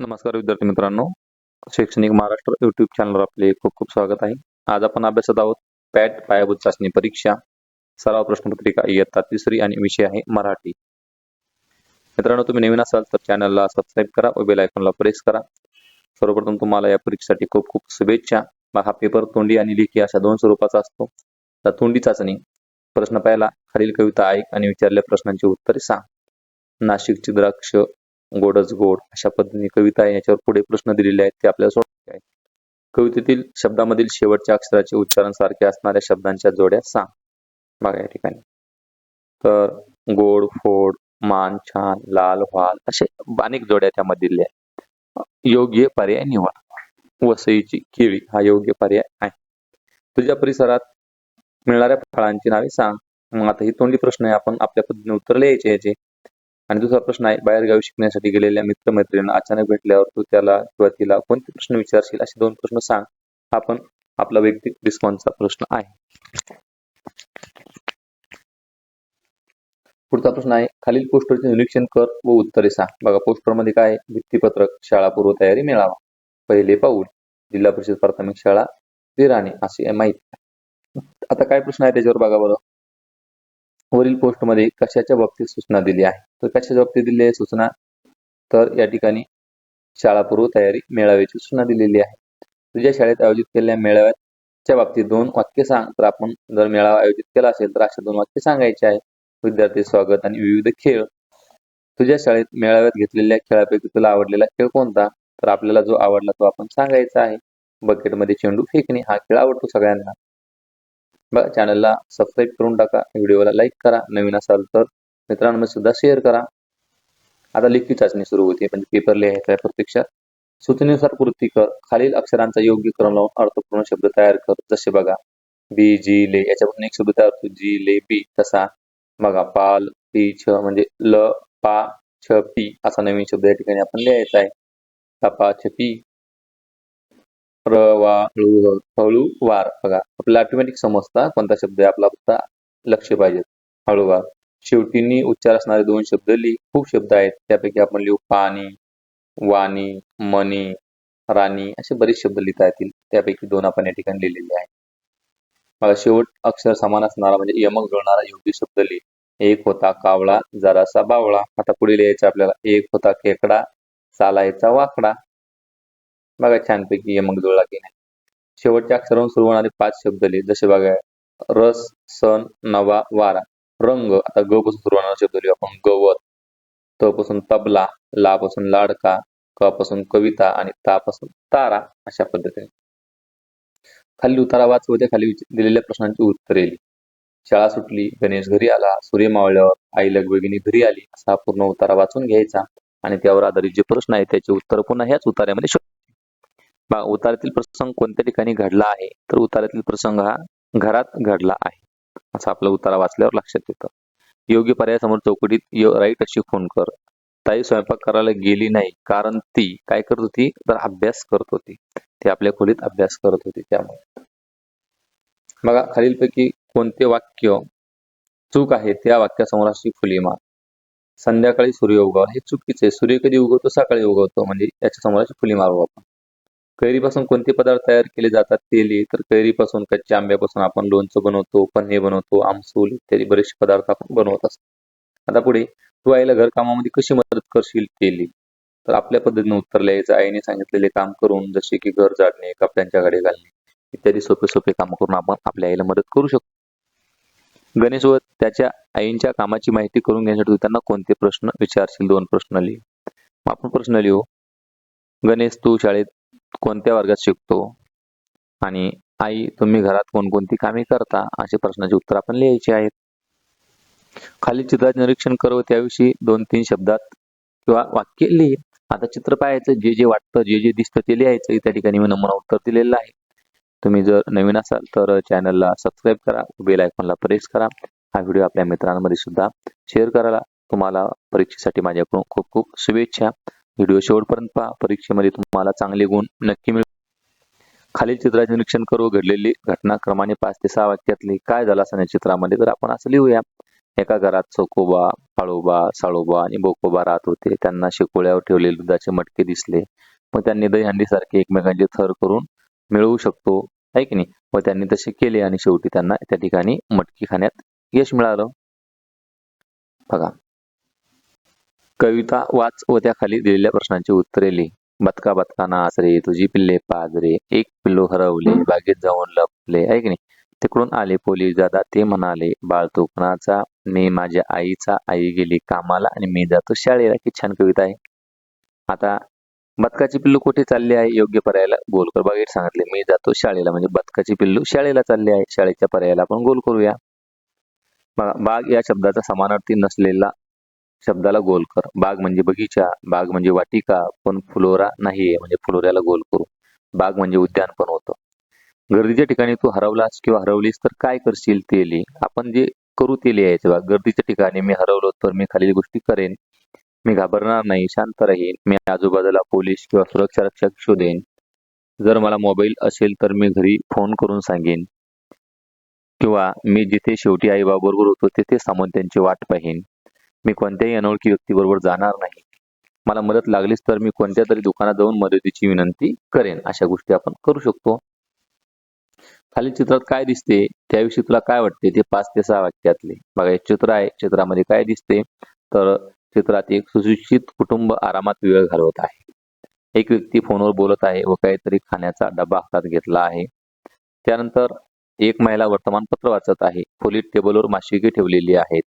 नमस्कार विद्यार्थी मित्रांनो. शैक्षणिक महाराष्ट्र युट्यूब चॅनलवर आपले खूप खूप स्वागत आहे. आज आपण अभ्यासत आहोत पॅट पायाभूत चाचणी परीक्षा. सराव प्रश्नपत्रिका इयत्ता तिसरी आणि विषय आहे मराठी. मित्रांनो तुम्ही नवीन असाल तर चॅनलला सबस्क्राईब करा व बेल आयकॉनला प्रेस करा. सर्वप्रथम तुम्हाला या परीक्षेसाठी खूप खूप शुभेच्छा. मग हा पेपर तोंडी आणि लिखी अशा दोन स्वरूपाचा असतो. तर तोंडी चाचणी. प्रश्न पाहिला खालील कविता ऐक आणि विचारलेल्या प्रश्नांची उत्तरे सांग. नाशिकची द्राक्ष गोडच गोड अशा पद्धतीने कविता आहे याच्यावर पुढे प्रश्न दिलेले आहेत ते आपल्याला सोडवायचे कवितेतील शब्दामधील शेवटच्या अक्षराचे उच्चारण सारखे असणाऱ्या शब्दांच्या जोड्या सांग. बघा या ठिकाणी. तर गोड फोड मान छान लाल व्हाल असे अनेक जोड्या त्यामध्ये दिल्या आहेत. योग्य पर्याय निवड. वसईची केळी हा योग्य पर्याय आहे. तुझ्या परिसरात मिळणाऱ्या फळांची नावे सांग. मग आता ही तोंडी प्रश्न आहे आपण आपल्या पद्धतीने उत्तर लिहायचे याचे. आणि दुसरा प्रश्न आहे बाहेरगावी शिकण्यासाठी गेलेल्या मित्रमैत्रिणींना अचानक भेटल्यावर तू त्याला किंवा तिला कोणते प्रश्न विचारशील? असे दोन प्रश्न सांग. हा पण आपला वैयक्तिक रिस्पॉन्सचा प्रश्न आहे. पुढचा प्रश्न आहे खालील पोस्टरचे निरीक्षण कर व उत्तरे सांग. बघा पोस्टरमध्ये काय भित्तीपत्रक शाळा पूर्व तयारी मेळावा पहिले पाऊल जिल्हा परिषद प्राथमिक शाळा विराणी अशी माहिती. आता काय प्रश्न आहे त्याच्यावर बघा बरं. वरील पोस्टमध्ये कशाच्या बाबतीत सूचना दिली आहे? तर कशाच्या बाबतीत दिली आहे सूचना? तर या ठिकाणी शाळापूर्व तयारी मेळाव्याची सूचना दिलेली आहे. तुझ्या शाळेत आयोजित केलेल्या मेळाव्याच्या बाबतीत दोन वाक्य सांग तर आपण जर मेळावा आयोजित केला असेल तर अशा दोन वाक्य सांगायचे आहे. विद्यार्थी स्वागत आणि विविध खेळ. तुझ्या शाळेत मेळाव्यात घेतलेल्या खेळापैकी तुला आवडलेला खेळ कोणता? तर आपल्याला जो आवडला तो आपण सांगायचा आहे. बकेटमध्ये चेंडू फेकणे हा खेळ आवडतो सगळ्यांना. बघा चॅनलला सबस्क्राईब करून टाका. व्हिडिओला लाईक करा. नवीन असाल तर मित्रांमध्ये सुद्धा शेअर करा. आता लिखित चाचणी सुरू होती. म्हणजे पेपर लिहायचा आहे प्रत्यक्षात सूचनेनुसार कृती कर. खालील अक्षरांचा योग्य क्रम लावून अर्थपूर्ण शब्द तयार कर. जसे बघा बी जी ले. याच्यापासून एक शब्द तयार होतो. जी ले बी तसा. बघा पाल पी छ. म्हणजे ल पा छ पी. असा नवीन शब्द या ठिकाणी आपण लिहायचा आहे. तपा छ पी र वा हळू वार बघा आपल्याला ऑटोमॅटिक समजता कोणता शब्द आहे आपला फक्त लक्ष पाहिजे. हळूवार. शेवटीनी उच्चार असणारे दोन शब्द लिही खूप शब्द आहेत. त्यापैकी आपण लिहू पाणी वाणी मनी राणी असे बरेच शब्द लिहिता येतील. त्यापैकी दोन आपण या ठिकाणी लिहिलेले आहेत. मला शेवट अक्षर समान असणारा म्हणजे यमक जुळणारा योग्य शब्द लिही एक होता कावळा जरासा बावळा. आता पुढे लिहायचा आपल्याला. एक होता खेकडा चालायचा वाकडा. बघा छानपैकी यमक जुळला की नाही शेवटच्या अक्षरावरून सुरू होणारे पाच शब्द लिहि. जसे बघा रस सण नवा वारा. रंग आता ग पासून सुरू होणारा शब्द लिहू आपण. गवत त पासून तबला ला पासून लाडका क पासून कविता आणि ता पासून तारा अशा पद्धतीने. खाली उतारा वाच त्या खाली दिलेल्या प्रश्नांची उत्तरे लिही. शाळा सुटली गणेश घरी आला सूर्य मावळल्यावर आई लगबगिनी घरी आली असा पूर्ण उतारा वाचून घ्यायचा आणि त्यावर आधारित जे प्रश्न आहेत त्याचे उत्तर पुन्हा ह्याच उतार्यामध्ये उतारातील प्रसंग कोणत्या ठिकाणी घडला आहे? तर उतारातील प्रसंग हा घरात घडला आहे. असं आपला उतारा वाचल्यावर लक्षात येतं. योग्य पर्यायासमोर चौकटीत यो राईट अशी फोन कर. ताई स्वयंपाक करायला गेली नाही कारण ती काय करत होती? तर अभ्यास करत होती. ती आपल्या खोलीत अभ्यास करत होती त्यामुळे. बघा खालीलपैकी कोणते वाक्य चूक आहे त्या वाक्यासमोर अशी फुली मार संध्याकाळी सूर्य उगवा हे चुकीचे सूर्य कधी उगवतो? सकाळी उगवतो. म्हणजे याच्या समोर अशी फुली मारू आपण कैरीपासून कोणते पदार्थ तयार केले जातात ते लिहि तर कैरीपासून कच्च्या आंब्यापासून आपण लोणचं बनवतो पन्हे बनवतो आमसूल इत्यादी बरेचसे पदार्थ आपण बनवत असतो. आता पुढे तू आईला घरकामामध्ये कशी मदत करशील ते लिहि तर आपल्या पद्धतीने उत्तर लिहायचं. आईने सांगितलेले काम करून जसे की घर जाडणे कपड्यांच्या गाडी घालणे इत्यादी सोपे सोपे काम करून आपण आपल्या आईला मदत करू शकतो. गणेश व त्याच्या आईंच्या कामाची माहिती करून घेण्यासाठी त्यांना कोणते प्रश्न विचारशील? दोन प्रश्न लिहि. आपण प्रश्न लिहू. गणेश तू शाळेत कोणत्या वर्गात शिकतो? आणि आई तुम्ही घरात कोणकोणती कामे करता? असे प्रश्नाची उत्तर आपण लिहायचे आहेत. खाली चित्रात निरीक्षण करू त्याविषयी दोन तीन शब्दात किंवा वाक्य लिहि. आता चित्र पाहायचं जे जे वाटतं जे जे दिसतं ते लिहायचं. त्या ठिकाणी मी नमुना उत्तर दिलेलं आहे. तुम्ही जर नवीन असाल तर चॅनलला सबस्क्राईब करा बेल आयकॉनला प्रेस करा. हा व्हिडिओ आपल्या मित्रांमध्ये सुद्धा शेअर करायला तुम्हाला परीक्षेसाठी माझ्याकडून खूप खूप शुभेच्छा. व्हिडिओ शेवटपर्यंत पहा. परीक्षेमध्ये तुम्हाला चांगले गुण नक्की मिळ. खालील चित्राचे निरीक्षण करू. घडलेली घटना क्रमाने पाच ते सहा वाक्यातली. काय झालं असं या चित्रामध्ये? तर आपण असं लिहूया. एका घरात चोकोबा फाळोबा साळोबा आणि बोकोबा राहत होते. त्यांना शिकोळ्यावर ठेवलेले दुधाचे मटके दिसले. मग त्यांनी दहीहंडी सारखे एकमेकांचे थर करून मिळवू शकतो. आहे की नाही? व त्यांनी तसे केले आणि शेवटी त्यांना त्या ठिकाणी मटकी खाण्यात यश मिळालं. बघा. कविता वाच व त्या खाली दिलेल्या प्रश्नांची उत्तरे लिही. बदका बदका नाच रे तुझी पिल्ले पाज रे एक पिल्लू हरवले बागेत जाऊन लपले आहे की नाही तिकडून आले पोलीस दादा ते म्हणाले बाळ तू कुणाचा? मी माझ्या आईचा आई गेली कामाला आणि मी जातो शाळेला. की छान कविता आहे. आता बदकाची पिल्लू कुठे चालली आहे? योग्य पर्यायाला गोल कर बागेत सांगितले मी जातो शाळेला. म्हणजे बदकाची पिल्लू शाळेला चालली आहे. शाळेच्या पर्यायाला आपण गोल करूया. बघा बाग या शब्दाचा समानार्थी नसलेला शब्दाला गोल कर. बाग म्हणजे बगीचा बाग म्हणजे वाटिका पण फुलोरा नाहीये म्हणजे फुलोऱ्याला गोल करू. बाग म्हणजे उद्यान पण होतं. गर्दीच्या ठिकाणी तू हरवलास किंवा हरवलीस तर काय करशील ते लिही. आपण जे करू ते लिहायचे बा गर्दीच्या ठिकाणी मी हरवलो तर मी खालील गोष्टी करेन. मी घाबरणार नाही शांत राहीन. मी आजूबाजूला पोलीस किंवा सुरक्षा रक्षक शोधेन. जर मला मोबाईल असेल तर मी घरी फोन करून सांगेन. किंवा मी जिथे शेवटी आई बरोबर होतो तिथे थांबून त्यांची वाट पाहीन. मी कोणत्याही अनोळखी व्यक्तीबरोबर जाणार नाही. मला मदत लागलीच तर मी कोणत्या तरी दुकानात जाऊन मदतीची विनंती करेन अशा गोष्टी आपण करू शकतो. खालील चित्रात काय दिसते? त्याविषयी तुला काय वाटते? ते पाच ते सहा वाक्यातले. बघा एक चित्र आहे. चित्रामध्ये काय दिसते? तर चित्रात एक सुशिक्षित कुटुंब आरामात वेळ घालवत आहे. एक व्यक्ती फोनवर बोलत आहे व काहीतरी खाण्याचा डबा हातात घेतला आहे. त्यानंतर एक महिला वर्तमानपत्र वाचत आहे. खोलीत टेबलवर माशिके ठेवलेली आहेत.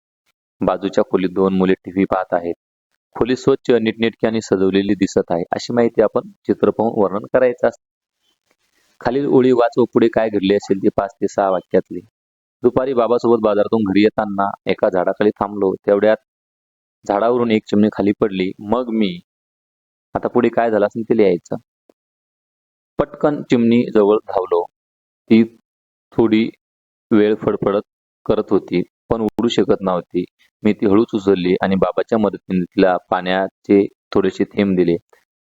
बाजूच्या खोलीत दोन मुले टीव्ही पाहत आहेत. खोली स्वच्छ नीटनेटकी आणि सजवलेली दिसत आहे. अशी माहिती आपण चित्र पाहून वर्णन करायचं असतं. खालील ओळी वाच व पुढे काय घडले असेल ते पाच ते सहा वाक्यातली. दुपारी बाबासोबत बाजारातून घरी येताना एका झाडाखाली थांबलो. तेवढ्यात झाडावरून एक चिमणी खाली पडली. मग मी आता पुढे काय झालं असेल ते लिहायचं. पटकन चिमणी जवळ धावलो. ती थोडी वेळ फडफडत करत होती. पण उडू शकत नव्हती. मी ती हळूच उचलली आणि बाबाच्या मदतीने तिला पाण्याचे थोडेसे थेंब दिले.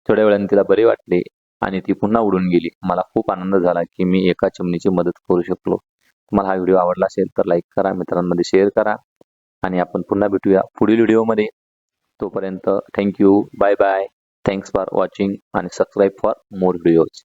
थोड्या वेळाने तिला बरे वाटले आणि ती पुन्हा उडून गेली. मला खूप आनंद झाला की मी एका चिमणीची मदत करू शकलो. तुम्हाला हा व्हिडिओ आवडला असेल तर लाईक करा मित्रांमध्ये शेअर करा आणि आपण पुन्हा भेटूया पुढील व्हिडिओमध्ये. तोपर्यंत thank you bye bye. Thanks for watching आणि सबस्क्राईब फॉर मोर व्हिडिओज.